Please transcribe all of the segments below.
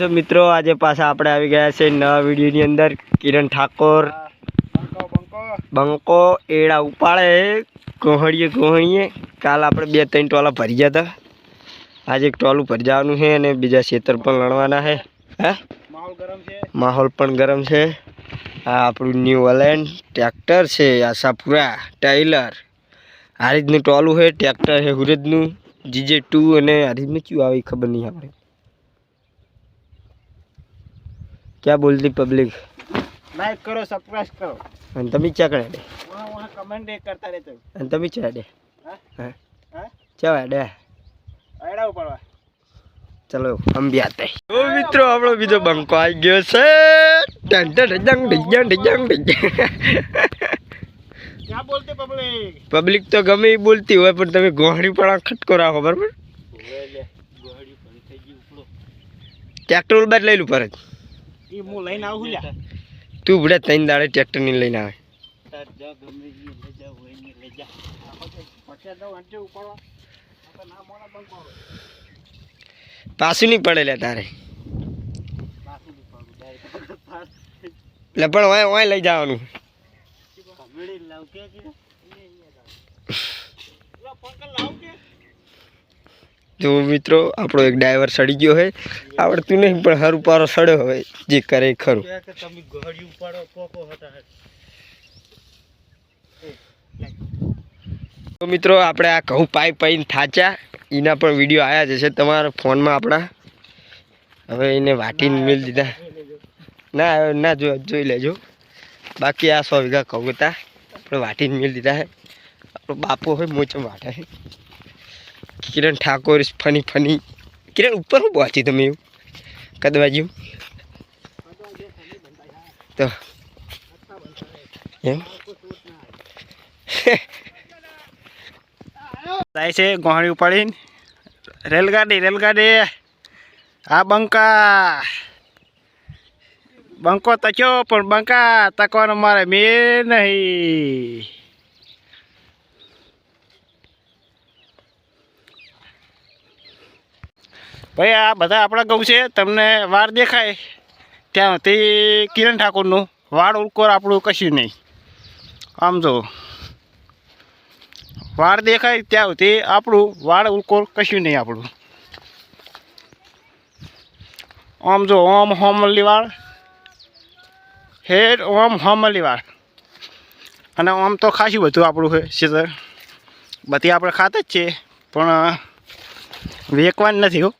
તો મિત્રો, આજે પાછા આપણે આવી ગયા છે નવા વિડીયોની અંદર. કિરણ ઠાકોર, બંકો, એડા ઉપાડે ગોહણીએ ગોહણીએ કાલ આપણે બે ત્રણ ટોલા ભરી ગયા હતા. આજે એક ટોલું ભરી જવાનું છે અને બીજા ખેતર પણ લણવાના છે. હે? માહોલ પણ ગરમ છે. આ આપણું ન્યૂ વલેન્ડ ટ્રેક્ટર છે, આશાપુરા ટાઈલર હારીજનું ટોલું છે ટ્રેક્ટર છે હુરજનું જીજે ટુ અને હારીજનું કયું આવે ખબર નહીં આપણે. ક્યાં બોલતી પબ્લિક લાઈક કરો સબસ્ક્રાઇબ કરો. અને તમે ચા કરે દે? કમેન્ટ એક કરતા રહેતો. અને તમે ચા દે? હા? ચા દે? આડા ઉપાડવા ચલો અંબ્યા તે તો મિત્રો આપણો બીજો બંકો આવી ગયો છે. ટન ટન ડંગ ક્યાં બોલતે પબ્લિક તો ગમે એ બોલતી હોય પણ તમે ગોહડી પણ ખટકો રાખો બરાબર? ટ્રેક્ટર બાદ લઈ લું પરત એ હું લઈને આવું લ્યા. તું બડે ત્રણ દાડે ટ્રેક્ટરની લઈને આવે. પાછું નહીં પડે લે તારે. પણ લઈ જવાનું. જો મિત્રો આપણો એક ડ્રાઈવર સડી ગયો હોય આવડતું નહીં પણ હર પારો સડ્યો હોય જે કરે ખરું. તો મિત્રો આપણે આ કહું પાઈ પાઈને થાચ્યા. એના પણ વીડિયો આવ્યા જ છે તમારા ફોનમાં આપણા. હવે એને વાટીને મેળ દીધા. ના ના જો જોઈ લેજો. બાકી આ સો વીઘા કહું હતા. આપણે વાટીને મેળ દીધા હે આપણો બાપો હોય મોચમ વાટે કિરણ ઠાકોર ફની ફની. કિરણ, ઉપર હું પહોંચી તમે એવું? કદવાજ્યું તો. એમ? જાય છે ગોહણી ઉપાડીને. રેલગાડી રેલગાડી. આ બંકા. બંકો તક્યો, પણ બંકા તકવાનો મારે મેં નહીં. ભાઈ, આ બધા આપણા ઘઉં છે. તમને વાર દેખાય. ત્યાં તે કિરણ ઠાકોરનું વાળ ઉલકોર આપણું કશું નહીં. આમ જો. વાળ દેખાય ત્યાં સુધી આપણું વાળ ઉલકોર કશું નહીં આપણું. આમ જો, ઓમ હોમલી વાળ. હેડ, ઓમ હોમલી વાળ. અને આમ તો ખાસું બધું આપણું છે સીધર બધી આપણે ખાતા જ છે, પણ વેકવાની નથી હો.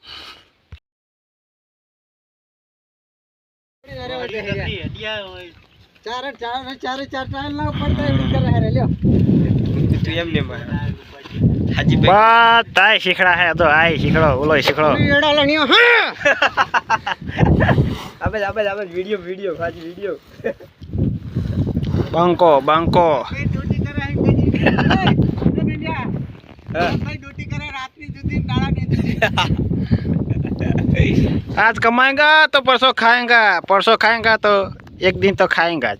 ચાર ચાર ચાર ચાર ટાઈમ ના પડતા એવડી કરે હે લ્યો તું એમ ને હાજી ભાઈ બધાય શીખડા હે તો આય શીખડો ઓલો શીખડો. એડા લણ્યો હા આબે આબે આબે વિડિયો વિડિયો બંકો બંકો ડ્યુટી કરે હે. હા. ડ્યુટી કરે રાતની સુધી દાડા ની સુધી आज कमाएगा तो परसों खाएगा परसों खाएगा तो एक दिन तो खाएगा જ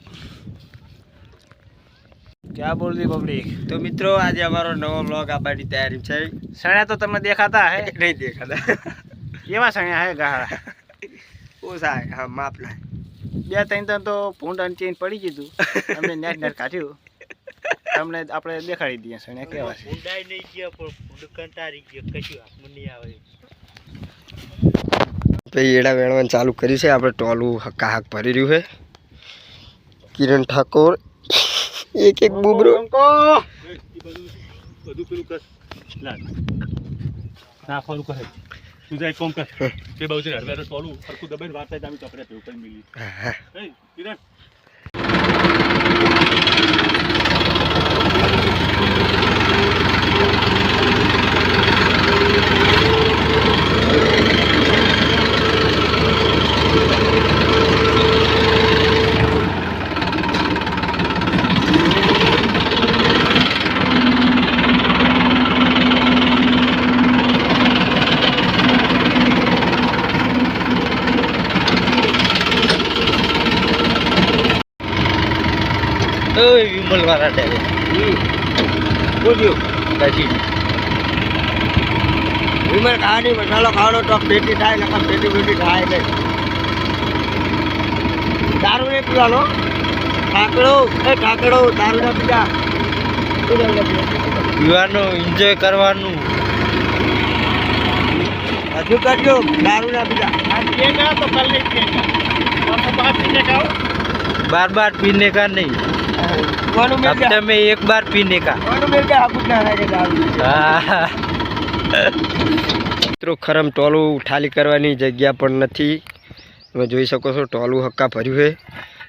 क्या बोल रही पब्लिक તો મિત્રો આજે અમારો નવો બ્લોગ આપવાની તૈયારી છે સણ્યા તો તમને દેખાતા હે નહીં દેખાતા કેવા સણ્યા હે ગાહડા ઓછા હા માપ ના બે ત્રણ ત્રણ તો ભૂંડ અને ચેન પડી ગયું અમે નેટ નેટ કાઢ્યું તમને આપણે દેખાડી દઈએ સણ્યા કેવા છે. ઊંડાઈ નહીં ગયો પણ કંટારી ગયો કશું હાથમાં નહીં આવે. પછી એડા વેણવાનું ચાલુ કર્યું છે આપણે ટોલું હક્કા હક ભરી રહ્યું છે. કિરણ ઠાકોર એક એક બુબરો. બધું પેલું કર ના ફોલું કરે તું જાય કોમ કર. તે બહુ છે હરવે ટોલું સરખું દબાઈને વાર્તા જ આમ ચોપડે પેલું કરી મિલી કિરણ. ઓય વિમલ વાળા ડેરે બોલ્યો દાસી વિમલ ખાવાની મસાલો ખાવાનો તો પેટી થાય નકર પેટી પેટી થાય નહીં. દારૂ નહીં પીવાનો? ઠાકડો એ ઠાકડો દારૂ ના પીતા પીવાનું એન્જોય કરવાનું. હજુ કરજો દારૂ ના પીતા બાર બાર પીને કા નહીં. बात पीने का हो बार बार पीने का नहीं કોનું મિલ हफ्ते में एक बार पीने का કોનું મિલ કે હાબુટ ના લાગે દારૂ મિત્રો ખરમ ટોલું ખાલી કરવાની જગ્યા પણ નથી તમે જોઈ શકો છો ટોલું હક્કા ભર્યું છે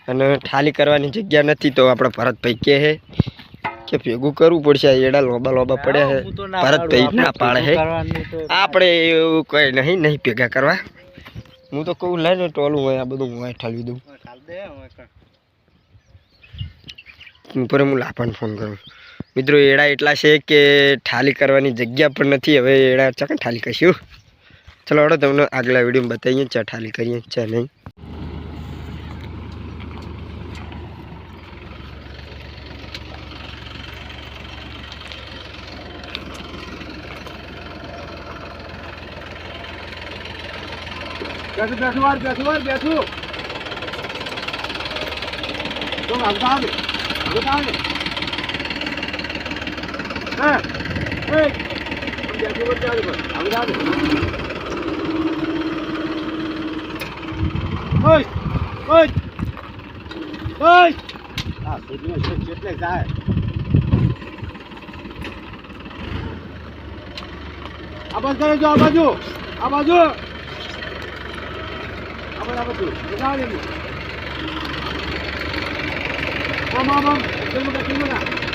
અને ખાલી કરવાની જગ્યા નથી તો આપણા ભરતભાઈ કહે છે કે ભેગું કરવું પડશે આ એડા લોબા લોબા પડ્યા છે ભરતભાઈ ના પાડે છે આપણે એવું કંઈ નહીં નહીં ભેગા કરવા હું તો કહું લઈને ટોલું હોય આ બધું હું ઠાલવી દઉં ઉપર હું લાભાને ફોન કરું મિત્રો, એડા એટલા છે કે ઠાલી કરવાની જગ્યા પણ નથી. હવે એડા ચકન ઠાલી કરશું? ચલો હડો તમને આગલા વિડીયોમાં બતાવીએ ચા ઠાલી કરીએ ચા નહીં. બેઠું બેઠું બેઠું બેઠું. તો આવતા આવે. કેટલે જાય. આ બાજુ કરે જો આ બાજુ. આ બાજુ. આમાં આ બધા આવે ને આમ આમ આમ કેમ કે કેમ